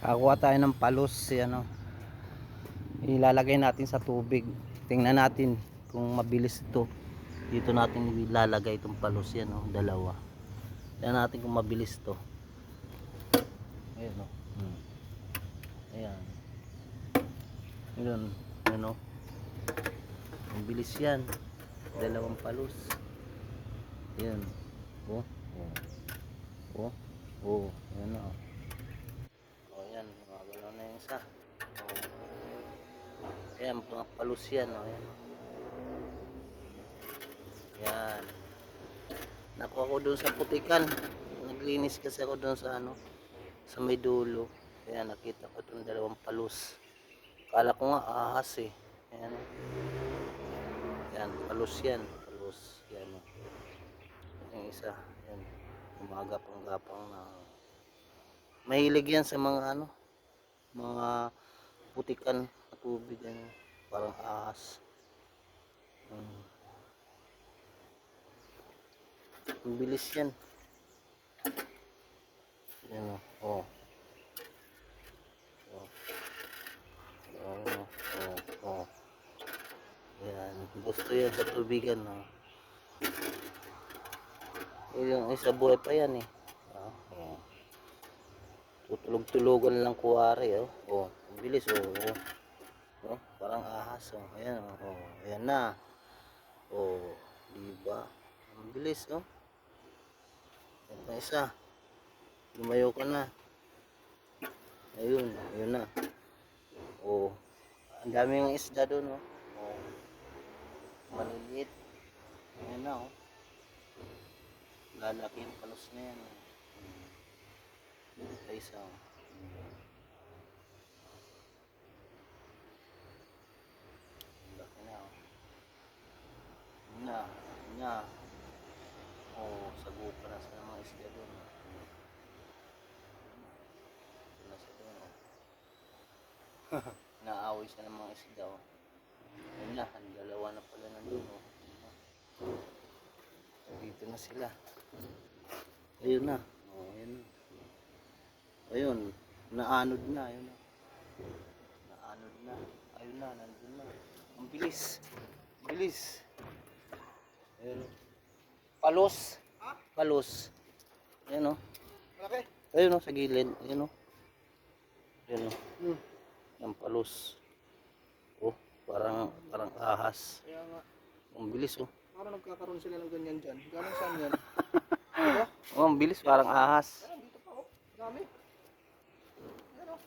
Kakuha tayo ng palos, ano. Ilalagay natin sa tubig. Tingnan natin kung mabilis ito. Dito natin ilalagay itong palos yan, oh, dalawa. Tingnan natin kung mabilis to. Ayan, oh. Hmm. Ayan. Ayan, ayan, oh. Ang bilis yan. Dalawang palos. Ayan. Oh, oh. Oh, oh, ayan. Oh, yan, gumagalaw na yung isa. Oh. Ayan, mga palus yan, oh. Ayan. Yan. Nakuha ko doon sa putikan. Naglinis kasi ako doon sa ano, sa may dulo. Ayan, nakita ko doon dalawang palus. Kala ko nga ahas eh. Ayan. oh. Yan, palus yan. Palus. Yan. oh. Yung isa. Yan. Gumagapang-gapang na. Mahilig yan sa mga ano, mga putikan na tubig. Ano, parang ahas. Hmm. Ang bilis yan. Yan o. Oh. Oh. Oh. Oh. Oh. Yan. Gusto yan sa tubigan. No? Yung isa buhay pa yan eh. Oh. Oh. Tutulog-tulogan lang kuwari. Oh. Oh. Ang bilis. Oh. Oh. Oh. Parang ahas. Oh. Ayan. Oh. oh. Ayan na. Oh. Diba? Ang bilis. Oh. Yan pa isa. Lumayo ka na. Ayun. Ayun na. Oh. Ang dami ng isda doon. Oh. oh. Maliliit. Ayan na. Oh. Lalaki yung palos na yan. Oh. Hmm. Pa isa. Oh. Ang Laki na. Oh. Yun na. Yun na. Oh, sagupa na sa mga isda doon. oh. Ito na siya doon. Oh. Naaway siya ng mga isda. Oh. Ayun na, ang dalawa na pala nandun. Oh. Dito na sila. Ayun na. Oh, ayun. Ayun, naanod na. Ayun na. Naanod na. Ayun na, nandun na. Ang bilis. Bilis. Ayun. oh. Palos. Palos. Ayun o. Malaki. Ayun o, sa gilid. Ayun o. Ayun o. Hmm. Ang palos. Oh, parang parang ahas. Kaya nga, Ang bilis oh. parang nagkakaroon sila ng ganyan dyan. Galing saan yan? Diba? Oh, ang bilis parang ahas. Ayan, dito pa oh. Dami. Ayan oh.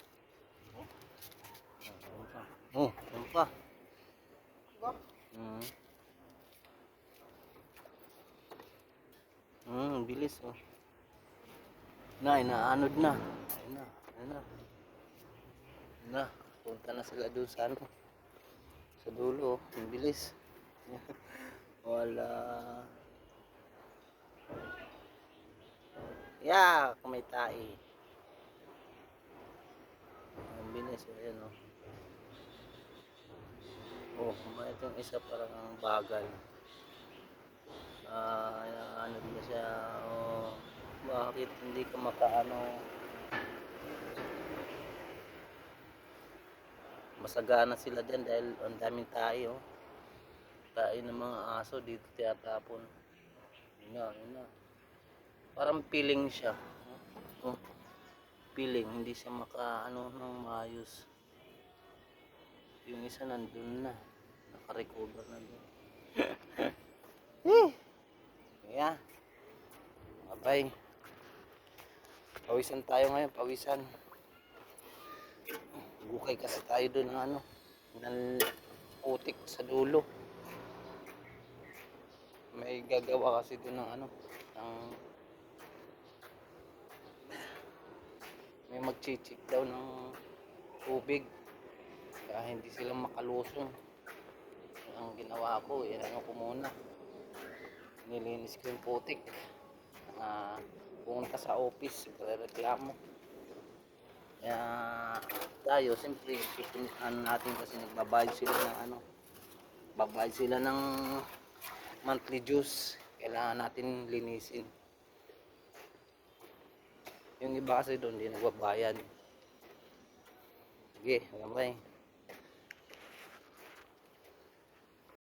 Oh, ano pa? Diba? Mm. Bilis oh. Na, inaanod na. Ayun na, ayun na. Ayun na, punta na sila doon sa ano. Sa dulo oh, ang bilis. Wala. Yeah, kumay tae. Ang bilis, oh, ayan oh. Oh, kumain itong isa parang ang bagal. Ah, ano ba siya? Bakit hindi ka makaano? Masagana sila dyan dahil ang daming tayo. Tayo ng mga aso dito tiyatapon. Yun na, yun na. Parang piling siya. Oh, piling, hindi siya makaano ng maayos. Yung isa nandun na. Nakarecover na doon. eh. Yeah. Abay. Pawisan tayo ngayon, pawisan. Gukay kasi tayo doon ng ano, ng putik sa dulo. May gagawa kasi doon ng ano, ng may magchichik daw ng tubig kaya hindi sila makalusong ang ginawa ko inano ko muna nilinis ko yung putik uh, pumunta sa office reklamo kaya tayo siyempre ano natin kasi nagbabayad sila ng ano babayad sila ng monthly dues. Kailangan natin linisin. Yung iba kasi doon hindi nagbabayad. Sige, bye.